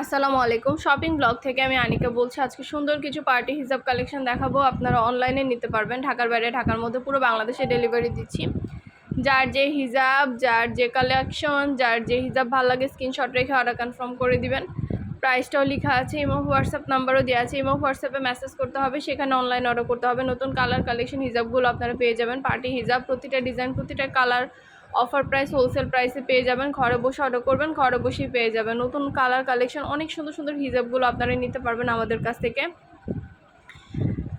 আসসালামু আলাইকুম। Shopping blog থেকে আমি আনিকা বলছি, আজকে সুন্দর কিছু পার্টি হিসাব কালেকশন দেখাবো। আপনারা অনলাইনে নিতে পারবেন। ঢাকার বাইরে, ঢাকার মধ্যে পুরো বাংলাদেশে ডেলিভারি দিচ্ছি। যার যে হিজাব, যার যে কালেকশন, যার যে হিজাব ভালো লাগে স্ক্রিনশট রেখে অর্ডার কনফার্ম করে দিবেন। প্রাইসটাও লেখা আছে ইমো হোয়াটসঅ্যাপ নাম্বারও দেওয়া আছে। ইমো হোয়াটসঅ্যাপে মেসেজ করতে হবে, সেখানে অনলাইন অর্ডার করতে হবে। নতুন কালার কালেকশন হিজাবগুলো আপনারা পেয়ে যাবেন। পার্টি হিজাব, প্রতিটা ডিজাইন প্রতিটা কালার অফার প্রাইস হোলসেল প্রাইসে পেয়ে যাবেন। ঘরে বসে অর্ডার করবেন, ঘরে বসেই পেয়ে যাবেন। নতুন কালার কালেকশন অনেক সুন্দর সুন্দর হিজাবগুলো আপনারা নিতে পারবেন আমাদের কাছ থেকে।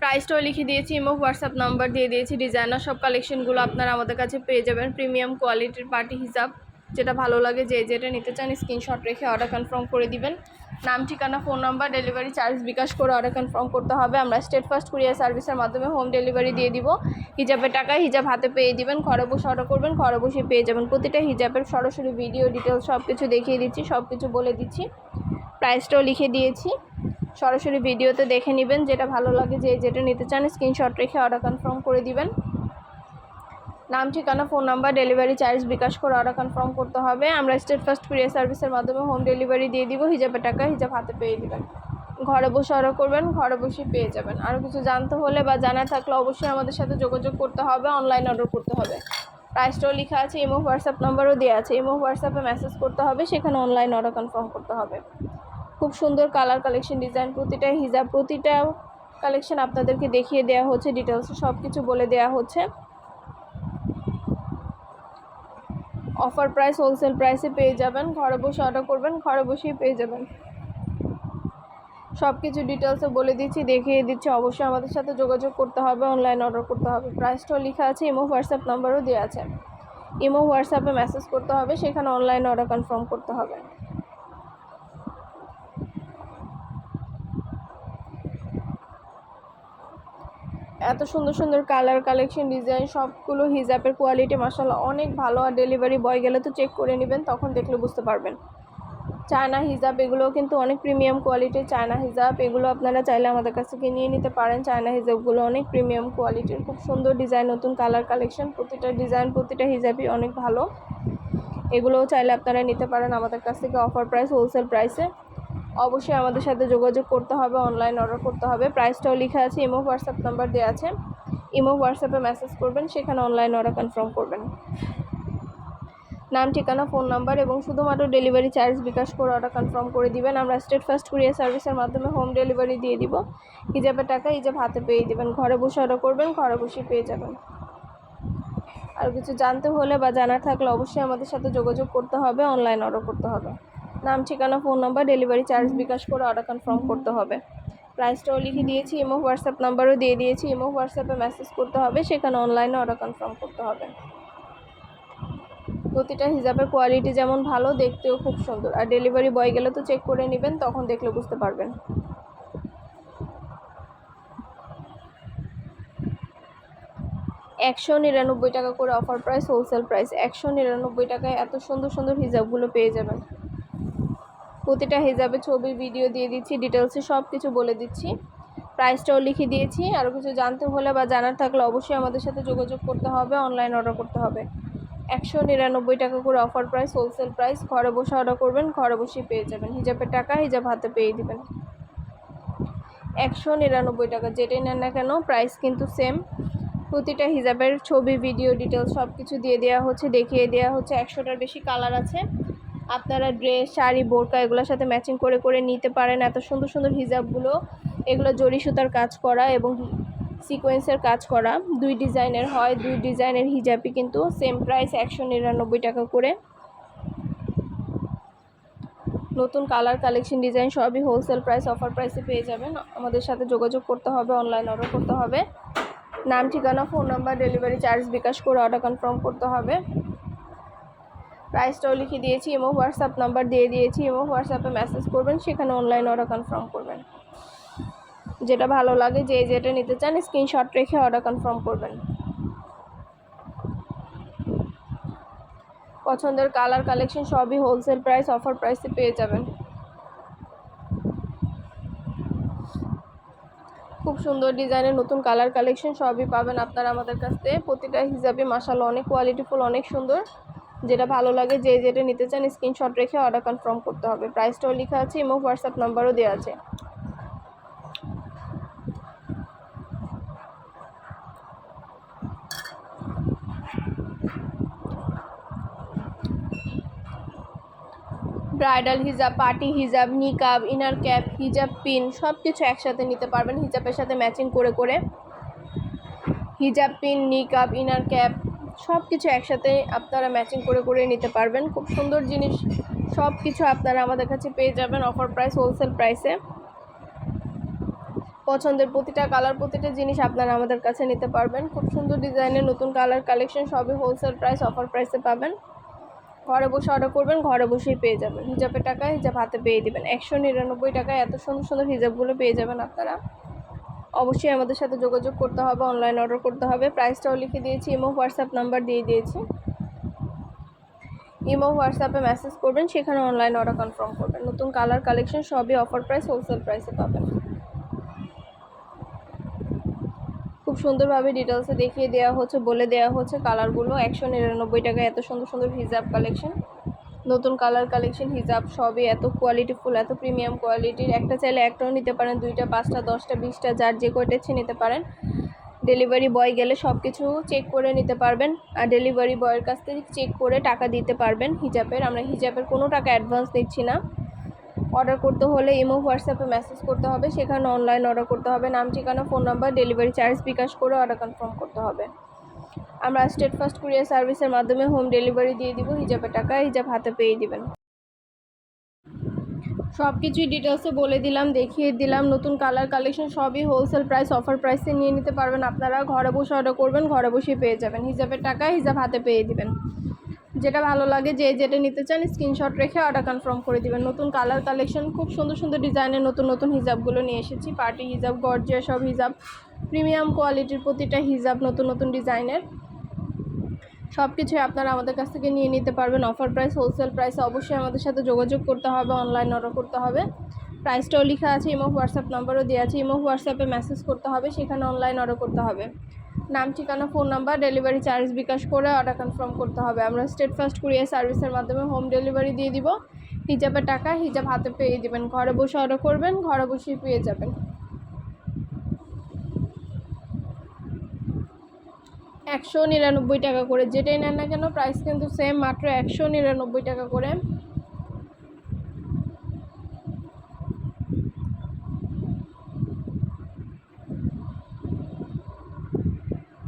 প্রাইসটাও লিখে দিয়েছি ইমো হোয়াটসঅ্যাপ নাম্বার দিয়ে দিয়েছি ডিজাইনার সব কালেকশনগুলো আপনারা আমাদের কাছে পেয়ে যাবেন। প্রিমিয়াম কোয়ালিটির পার্টি হিসাব যেটা ভালো লাগে, যে যেটা নিতে চান স্ক্রিনশট রেখে অর্ডার কনফার্ম করে দিবেন। নাম, ঠিকানা, phone number, delivery charge bKash করে অর্ডার কনফার্ম করতে হবে। আমরা স্টেট ফার্স্ট কুরিয়ার সার্ভিসের মাধ্যমে হোম ডেলিভারি দিয়ে দিব। হিজাবের টাকায় হিজাব হাতে পেয়ে দিবেন। ঘরে বসে অর্ডার করবেন, ঘরে বসে পেয়ে যাবেন। প্রতিটা হিজাবের সরাসরি ভিডিও ডিটেলস সব কিছু দেখিয়ে দিচ্ছি সব কিছু বলে দিচ্ছি। প্রাইসটাও লিখে দিয়েছি। সরাসরি ভিডিওতে দেখে নেবেন, যেটা ভালো লাগে যে যেটা নিতে চান স্ক্রিনশট রেখে অর্ডার কনফার্ম করে দিবেন। নাম, ঠিকানা, phone number, delivery charge bKash করে অর্ডার কনফার্ম করতে হবে। আমরা স্টেট ফার্স্ট কুরিয়ার সার্ভিসের মাধ্যমে হোম ডেলিভারি দিয়ে দিব হিজাবের টাকা হিজাব হাতে পেয়ে দেবেন। ঘরে বসে অর্ডার করবেন, ঘরে বসে পেয়ে যাবেন। আরও কিছু জানতে হলে বা জানা থাকলে অবশ্যই আমাদের সাথে যোগাযোগ করতে হবে অনলাইন অর্ডার করতে হবে। প্রাইসটাও লেখা আছে ইমো হোয়াটসঅ্যাপ নাম্বারও দেওয়া আছে। ইমো হোয়াটসঅ্যাপে মেসেজ করতে হবে, সেখানে অনলাইন অর্ডার কনফার্ম করতে হবে। খুব সুন্দর কালার কালেকশন ডিজাইন প্রতিটা, হিজাব প্রতিটা কালেকশন আপনাদেরকে দেখিয়ে দেওয়া হচ্ছে ডিটেলসে সব কিছু বলে দেওয়া হচ্ছে। অফার প্রাইস, হোলসেল প্রাইসে পেয়ে যাবেন। ঘরে বসে অর্ডার করবেন, ঘরে বসেই পেয়ে যাবেন। সব কিছু ডিটেলসে বলে দিচ্ছি, দেখিয়ে দিচ্ছি। অবশ্যই আমাদের সাথে যোগাযোগ করতে হবে অনলাইন অর্ডার করতে হবে। প্রাইসটাও লেখা আছে ইমো হোয়াটসঅ্যাপ নাম্বারও দেওয়া আছে। ইমো হোয়াটসঅ্যাপে মেসেজ করতে হবে, সেখানে অনলাইন অর্ডার কনফার্ম করতে হবে। এত সুন্দর সুন্দর কালার কালেকশন ডিজাইন সবগুলো হিজাবের কোয়ালিটি মাসাল্লাহ অনেক ভালো। আর ডেলিভারি বয় গেলে তো চেক করে নেবেন, তখন দেখলে বুঝতে পারবেন। চায়না হিজাব, এগুলোও কিন্তু অনেক প্রিমিয়াম কোয়ালিটির চায়না হিজাব। এগুলো আপনারা চাইলে আমাদের কাছ থেকে নিয়ে নিতে পারেন। চায়না হিজাবগুলো অনেক প্রিমিয়াম কোয়ালিটির খুব সুন্দর ডিজাইন নতুন কালার কালেকশন প্রতিটা ডিজাইন প্রতিটা হিজাবই অনেক ভালো। এগুলোও চাইলে আপনারা নিতে পারেন আমাদের কাছ থেকে অফার প্রাইস হোলসেল প্রাইসে অবশ্যই আমাদের সাথে যোগাযোগ করতে হবে অনলাইন অর্ডার করতে হবে। প্রাইসটাও লেখা আছে ইমো হোয়াটসঅ্যাপ নাম্বার দেওয়া আছে। ইমো হোয়াটসঅ্যাপে মেসেজ করবেন, সেখানে অনলাইন অর্ডার কনফার্ম করবেন। নাম, ঠিকানা ফোন নাম্বার এবং শুধুমাত্র ডেলিভারি চার্জ বিকাশ করে অর্ডার কনফার্ম করে দিবেন। আমরা স্টেট ফার্স্ট কুরিয়ার সার্ভিসের মাধ্যমে হোম ডেলিভারি দিয়ে দিব। হিজাবের টাকা, হিজাব হাতে পেয়ে দেবেন। ঘরে বসে অর্ডার করবেন, ঘরে বসে পেয়ে যাবেন। আর কিছু জানতে হলে বা জানার থাকলে অবশ্যই আমাদের সাথে যোগাযোগ করতে হবে অনলাইন অর্ডার করতে হবে। নাম, ঠিকানা, phone number, delivery charge bKash করে অর্ডার কনফার্ম করতে হবে। প্রাইসটাও লিখে দিয়েছি ইমো হোয়াটসঅ্যাপ নাম্বারও দিয়ে দিয়েছি ইমো হোয়াটসঅ্যাপে মেসেজ করতে হবে, সেখানে অনলাইনে অর্ডার কনফার্ম করতে হবে। প্রতিটা হিজাবের কোয়ালিটি যেমন ভালো, দেখতেও খুব সুন্দর। আর ডেলিভারি বয় গেলে তো চেক করে নেবেন, তখন দেখলে বুঝতে পারবেন। একশো নিরানব্বই টাকা করে অফার প্রাইস হোলসেল প্রাইস একশো নিরানব্বই টাকায় এত সুন্দর সুন্দর হিজাবগুলো পেয়ে যাবেন। প্রতিটা হিজাবে ছবি ভিডিও দিয়ে দিচ্ছি ডিটেলসে সব কিছু বলে দিচ্ছি। প্রাইসটাও লিখে দিয়েছি। আরও কিছু জানতে হলে বা জানার থাকলে অবশ্যই আমাদের সাথে যোগাযোগ করতে হবে অনলাইন অর্ডার করতে হবে। একশো নিরানব্বই টাকা করে অফার প্রাইস হোলসেল প্রাইস ঘরে বসে অর্ডার করবেন, ঘরে বসেই পেয়ে যাবেন। হিজাবের টাকা, হিজাব হাতে পেয়ে দিবেন। একশো নিরানব্বই টাকা যেটাই নেন না কেন প্রাইস কিন্তু সেম প্রতিটা হিজাবের ছবি ভিডিও ডিটেলস সব কিছু দিয়ে দেওয়া হচ্ছে, দেখিয়ে দেওয়া হচ্ছে। একশোটার বেশি কালার আছে। আপনারা ড্রেস, শাড়ি, বোরকা এগুলোর সাথে ম্যাচিং করে করে নিতে পারেন। এত সুন্দর সুন্দর হিজাবগুলো, এগুলো জরি সুতার কাজ করা এবং সিকোয়েন্সের কাজ করা। দুই ডিজাইনের হয়, দুই ডিজাইনের হিজাবই কিন্তু সেম প্রাইস একশো নিরানব্বই টাকা করে। নতুন কালার কালেকশন ডিজাইন সবই হোলসেল প্রাইস অফার প্রাইসে পেয়ে যাবেন। আমাদের সাথে যোগাযোগ করতে হবে অনলাইন অর্ডার করতে হবে। নাম, ঠিকানা phone number delivery charge bKash করে অর্ডার কনফার্ম করতে হবে। প্রাইসটাও লিখে দিয়েছি এবং হোয়াটসঅ্যাপ নাম্বার দিয়ে দিয়েছি এবং হোয়াটসঅ্যাপে মেসেজ করবেন, সেখানে অনলাইন অর্ডার কনফার্ম করবেন। যেটা ভালো লাগে, যে যেটা নিতে চান স্ক্রিনশট রেখে অর্ডার কনফার্ম করবেন। পছন্দের কালার কালেকশন সবই হোলসেল প্রাইস অফার প্রাইসে পেয়ে যাবেন। খুব সুন্দর ডিজাইনের নতুন কালার কালেকশন সবই পাবেন আপনারা আমাদের কাছ থেকে। প্রতিটা হিসাবে মাসাল অনেক কোয়ালিটিফুল অনেক সুন্দর। যেটা ভালো লাগে, যে যেটা নিতে চান স্ক্রিনশট রেখে অর্ডার কনফার্ম করতে হবে। প্রাইসটাও লেখা আছে, এবং হোয়াটসঅ্যাপ নাম্বারও দেওয়া আছে। ব্রাইডাল হিজাব, পার্টি হিজাব, নিকাব ইনার ক্যাপ হিজাব পিন সব কিছু একসাথে নিতে পারবেন। হিজাবের সাথে ম্যাচিং করে করে। হিজাব পিন নিকাব ইনার ক্যাপ সব কিছু একসাথে আপনারা ম্যাচিং করে করে নিতে পারবেন। খুব সুন্দর জিনিস। সব কিছু আপনারা আমাদের কাছে পেয়ে যাবেন অফার প্রাইস হোলসেল প্রাইসে পছন্দের প্রতিটা কালার প্রতিটা জিনিস আপনারা আমাদের কাছে নিতে পারবেন। খুব সুন্দর ডিজাইনের নতুন কালার কালেকশন সবই হোলসেল প্রাইস অফার প্রাইসে পাবেন। ঘরে বসে অর্ডার করবেন, ঘরে বসেই পেয়ে যাবেন। হিজাবের টাকা, হিজাব হাতে পেয়ে দেবেন। একশো নিরানব্বই টাকায় এত সুন্দর সুন্দর হিজাবগুলো পেয়ে যাবেন আপনারা। অবশ্যই আমাদের সাথে যোগাযোগ করতে হবে অনলাইন অর্ডার করতে হবে। প্রাইসটাও লিখে দিয়েছি ইমো হোয়াটসঅ্যাপ নাম্বার দিয়ে দিয়েছি। ইমো হোয়াটসঅ্যাপে মেসেজ করবেন, সেখানে অনলাইন অর্ডার কনফার্ম করবেন। নতুন কালার কালেকশন সবই অফার প্রাইস হোলসেল প্রাইসে পাবেন। খুব সুন্দরভাবে ডিটেলসে দেখিয়ে দেওয়া হচ্ছে, বলে দেওয়া হচ্ছে কালারগুলো একশো নিরানব্বই টাকায় এত সুন্দর সুন্দর হিজাব কালেকশন নতুন কালার কালেকশন হিজাব সবই এত কোয়ালিটিফুল এত প্রিমিয়াম কোয়ালিটির একটা চাইলে একটাও নিতে পারেন, দুইটা, পাঁচটা, দশটা, বিশটা, যার যে কয়টা ইচ্ছে নিতে পারেন। ডেলিভারি বয় গেলে সব কিছু চেক করে নিতে পারবেন। আর ডেলিভারি বয়ের কাছ থেকে চেক করে টাকা দিতে পারবেন হিজাবের। আমরা হিজাবের কোনো টাকা অ্যাডভান্স দিচ্ছি না। অর্ডার করতে হলে ইমো, হোয়াটসঅ্যাপে মেসেজ করতে হবে। সেখানে অনলাইন অর্ডার করতে হবে। নাম, ঠিকানা phone number delivery charge bKash করে অর্ডার কনফার্ম করতে হবে। আমরা স্টেট ফার্স্ট কুরিয়ার সার্ভিসের মাধ্যমে হোম ডেলিভারি দিয়ে দিব হিজাবের টাকা, হিজাব হাতে পেয়ে দিবেন। সব কিছুই ডিটেলসে বলে দিলাম, দেখিয়ে দিলাম, নতুন কালার কালেকশন সবই হোলসেল প্রাইস অফার প্রাইসে নিয়ে নিতে পারবেন আপনারা। ঘরে বসে অর্ডার করবেন, ঘরে বসেই পেয়ে যাবেন। হিজাবের টাকা, হিজাব হাতে পেয়ে দিবেন। যেটা ভালো লাগে, যে যেটা নিতে চান স্ক্রিনশট রেখে অর্ডার কনফার্ম করে দিবেন। নতুন কালার কালেকশন খুব সুন্দর সুন্দর ডিজাইনের নতুন নতুন হিজাবগুলো নিয়ে এসেছি। পার্টি হিজাব গর্জিয়া সব হিজাব। প্রিমিয়াম কোয়ালিটির প্রতিটা হিজাব, নতুন নতুন ডিজাইনের। সব কিছুই আপনারা আমাদের কাছ থেকে নিয়ে নিতে পারবেন। অফার প্রাইস হোলসেল প্রাইসে অবশ্যই আমাদের সাথে যোগাযোগ করতে হবে অনলাইন অর্ডার করতে হবে। প্রাইসটাও লেখা আছে ইমো হোয়াটসঅ্যাপ নাম্বারও দেওয়া আছে। ইমো হোয়াটসঅ্যাপে মেসেজ করতে হবে, সেখানে অনলাইন অর্ডার করতে হবে। নাম, ঠিকানা phone number delivery charge bKash করে অর্ডার কনফার্ম করতে হবে। আমরা স্টেট ফার্স্ট কুরিয়ার সার্ভিসের মাধ্যমে হোম ডেলিভারি দিয়ে দিব। হিজাবের টাকা হিজাব হাতে পেয়ে দিবেন ঘরে বসে অর্ডার করবেন, ঘরে বসেই পেয়ে যাবেন। একশো নিরানব্বই টাকা করে। যেটাই নেন না কেন প্রাইস কিন্তু সেম মাত্র একশো নিরানব্বই টাকা করে।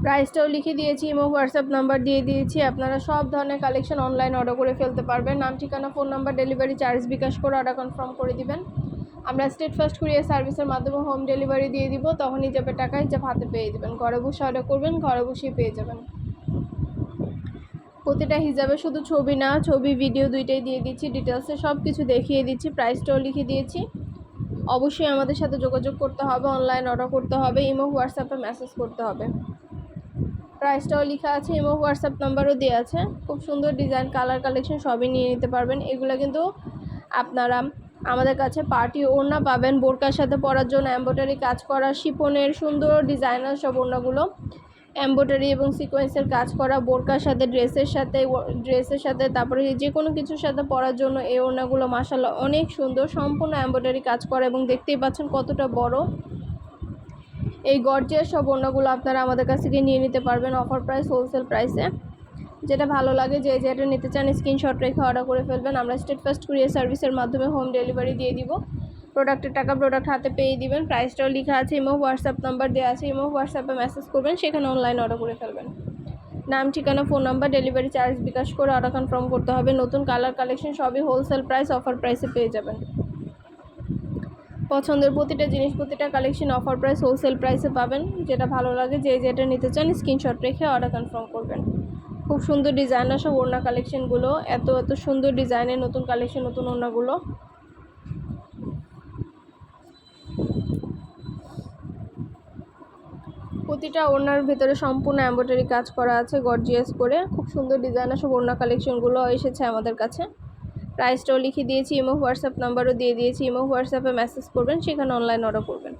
প্রাইসটাও লিখে দিয়েছি ইমো হোয়াটসঅ্যাপ নাম্বার দিয়ে দিয়েছি। আপনারা সব ধরনের কালেকশন অনলাইন অর্ডার করে ফেলতে পারবেন। নাম, ঠিকানা phone number delivery charge bKash করে অর্ডার কনফার্ম করে দিবেন। আমরা স্টেট ফার্স্ট কুরিয়ার সার্ভিসের মাধ্যমে হোম ডেলিভারি দিয়ে দিব, তখন হিজাবের টাকা হিজাব হাতে পেয়ে দেবেন ঘরে বসে অর্ডার করবেন, ঘরে বসেই পেয়ে যাবেন। প্রতিটা হিজাবে শুধু ছবি না, ছবি ভিডিও দুইটাই দিয়ে দিচ্ছি ডিটেলসে সব কিছু দেখিয়ে দিচ্ছি প্রাইসটাও লিখে দিয়েছি। অবশ্যই আমাদের সাথে যোগাযোগ করতে হবে অনলাইন অর্ডার করতে হবে ইমো হোয়াটসঅ্যাপে মেসেজ করতে হবে। প্রাইসটাও লেখা আছে ইমো হোয়াটসঅ্যাপ নাম্বারও দেওয়া আছে। খুব সুন্দর ডিজাইন কালার কালেকশন সবই নিয়ে নিতে পারবেন। এগুলো কিন্তু আপনারা আমাদের কাছে পার্টি ওড়না পাবেন, বোরকার সাথে পরার জন্য এম্ব্রয়ডারি কাজ করা শিপনের সুন্দর ডিজাইনার সব ওড়নাগুলো এম্ব্রয়ডারি এবং সিকোয়েন্সের কাজ করা, বোরকার সাথে ড্রেসের সাথে ড্রেসের সাথে, তারপরে যে কোনো কিছুর সাথে পরার জন্য এই ওড়নাগুলো মাসাল্লাহ অনেক সুন্দর সম্পূর্ণ এম্ব্রয়ডারি কাজ করা এবং দেখতেই পাচ্ছেন কতটা বড়। এই গর্জের সব ওড়নাগুলো আপনারা আমাদের কাছ থেকে নিয়ে নিতে পারবেন অফার প্রাইস হোলসেল প্রাইসে যেটা ভালো লাগে যে যেটা নিতে চান স্ক্রিনশট রেখে অর্ডার করে ফেলবেন। আমরা স্টেট ফার্স্ট কুরিয়ার সার্ভিসের মাধ্যমে হোম ডেলিভারি দিয়ে দিব। প্রোডাক্টের টাকা প্রোডাক্ট হাতে পেয়ে দিবেন। প্রাইসটাও লেখা আছে ইমো হোয়াটসঅ্যাপ নাম্বার দেওয়া আছে। ইমো হোয়াটসঅ্যাপে মেসেজ করবেন, সেখানে অনলাইন অর্ডার করে ফেলবেন। নাম, ঠিকানা phone number delivery charge bKash করে অর্ডার কনফার্ম করতে হবে। নতুন কালার কালেকশন সবই হোলসেল প্রাইস অফার প্রাইসে পেয়ে যাবেন। পছন্দের প্রতিটা জিনিস, প্রতিটা কালেকশন অফার প্রাইস হোলসেল প্রাইসে পাবেন। যেটা ভালো লাগে, যে যেটা নিতে চান, স্ক্রিনশট রেখে অর্ডার কনফার্ম করবেন। খুব সুন্দর ডিজাইনার সব ওড়না কালেকশনগুলো, এত এত সুন্দর ডিজাইনের নতুন কালেকশন, নতুন ওড়নাগুলো। প্রতিটা ওড়নার ভেতরে সম্পূর্ণ এম্ব্রয়ডারি কাজ করা আছে গর্জিয়াস করে। খুব সুন্দর ডিজাইনার সব ওড়না কালেকশনগুলো এসেছে আমাদের কাছে। প্রাইসটাও লিখে দিয়েছি ইমো হোয়াটসঅ্যাপ নাম্বারও দিয়ে দিয়েছি ইমো হোয়াটসঅ্যাপে মেসেজ করবেন, সেখানে অনলাইন অর্ডার করবেন।